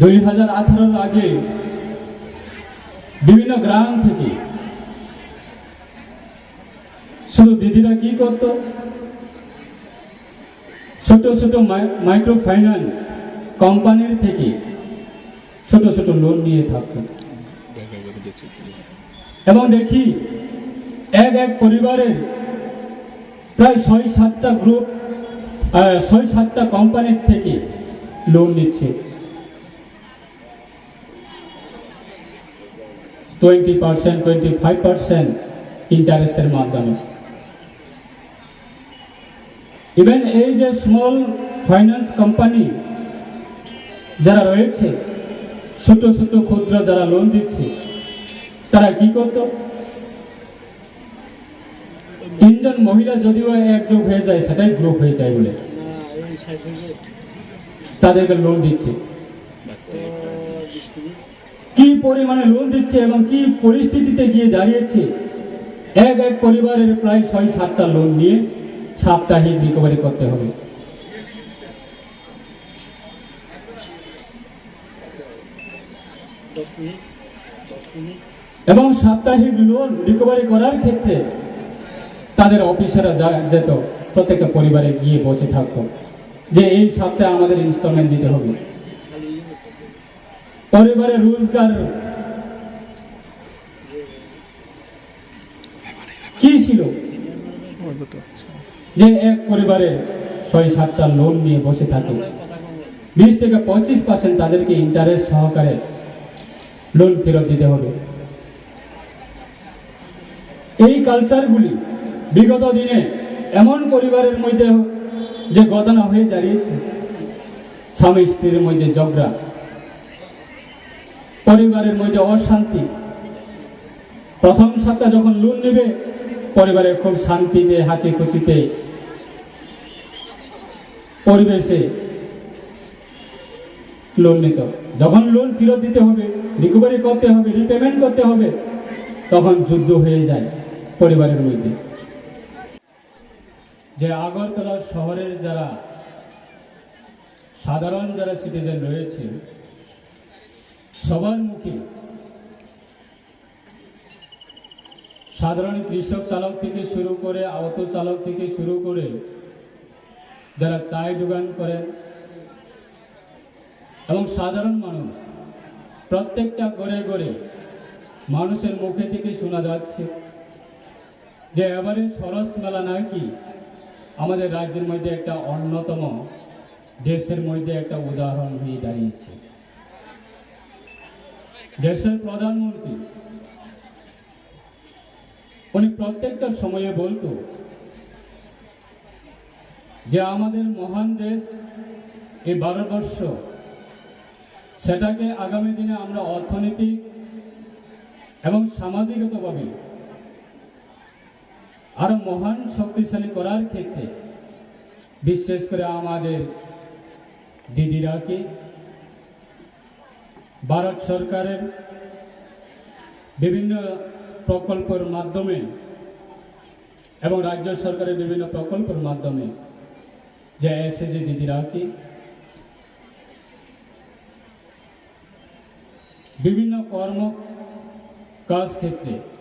দুই হাজার আঠারোর আগে বিভিন্ন গ্রাম থেকে শুধু দিদিরা কি করত? ছোট ছোট মাইক্রো ফাইন্যান্স কোম্পানির থেকে ছোট ছোট লোন নিয়ে থাকতো। এবং দেখি এক এক পরিবারের প্রায় ছয় সাতটা গ্রুপ ছয় সাতটা কোম্পানির থেকে লোন নিচ্ছে। Twenty percent twenty five percent ইন্টারেস্টের মাধ্যমে। ইভেন এই যে স্মল ফাইন্যান্স কোম্পানি যারা রয়েছে, ছোট ছোট ক্ষুদ্র যারা লোন দিচ্ছে, তারা কি করতো? তিনজন মহিলা যদিও একযোগ হয়ে যায়, সেটাই গ্রুপ হয়ে যায় বলে। তাদেরকে লোন দিচ্ছে। কি পরিমাণে লোন দিচ্ছে এবং কি পরিস্থিতিতে গিয়ে দাঁড়িয়েছে? এক এক পরিবারের প্রায় ছয় সাতটা লোন নিয়ে সাপ্তাহিক রিকভারি করতে হবে। এবং সাপ্তাহিক লোন রিকভারি করার ক্ষেত্রে তাদের অফিসাররা যেত, প্রত্যেকটা পরিবারে গিয়ে বসে থাকতো যে এই সপ্তাহে আমাদের ইনস্টলমেন্ট দিতে হবে। পরিবারের রোজগার। কি ছিল? যে এক পরিবারে ছয়, সাতটা লোন নিয়ে বসে থাকে। বিশ থেকে পঁচিশ পার্সেন্ট তাদেরকে ইন্টারেস্ট সহকারে লোন ফেরত দিতে হবে। এই কালচারগুলি বিগত দিনে এমন পরিবারের মধ্যে যে ঘটনা হয়ে দাঁড়িয়েছে। স্বামী স্ত্রীর মধ্যে ঝগড়া পরিবারের মধ্যে অশান্তি। প্রথম সপ্তাহ যখন লোন নেবে পরিবারে খুব শান্তিতে হাসি খুশিতে পরিবেশে লোন নিত। যখন লোন ফেরত দিতে হবে রিকভারি করতে হবে রিপেমেন্ট করতে হবে, তখন যুদ্ধ হয়ে যায় পরিবারের মধ্যে। যে আগরতলা শহরের যারা সাধারণ যারা সিটিজেন রয়েছে সবার মুখে সাধারণ কৃষক চালক থেকে শুরু করে অটো চালক থেকে শুরু করে যারা চায় দোকান করেন এবং সাধারণ মানুষ, প্রত্যেকটা ঘরে ঘরে মানুষের মুখে থেকে শোনা যাচ্ছে যে এবারে সরস মেলা নাকি আমাদের রাজ্যের মধ্যে একটা অন্যতম দেশের মধ্যে একটা উদাহরণ হয়ে দাঁড়িয়েছে। দেশের প্রধানমন্ত্রী। উনি প্রত্যেকটা সময়ে বলতো যে আমাদের মহান দেশ এই ভারতবর্ষ সেটাকে আগামী দিনে আমরা অর্থনৈতিক এবং সামাজিকতাভাবে আরও মহান শক্তিশালী করার ক্ষেত্রে, বিশেষ করে আমাদের দিদিরাকে ভারত সরকারের বিভিন্ন প্রকল্পের মাধ্যমে এবং রাজ্য সরকারের বিভিন্ন প্রকল্পের মাধ্যমে যে এসে দিদিরা কি বিভিন্ন কর্ম কাজ ক্ষেত্রে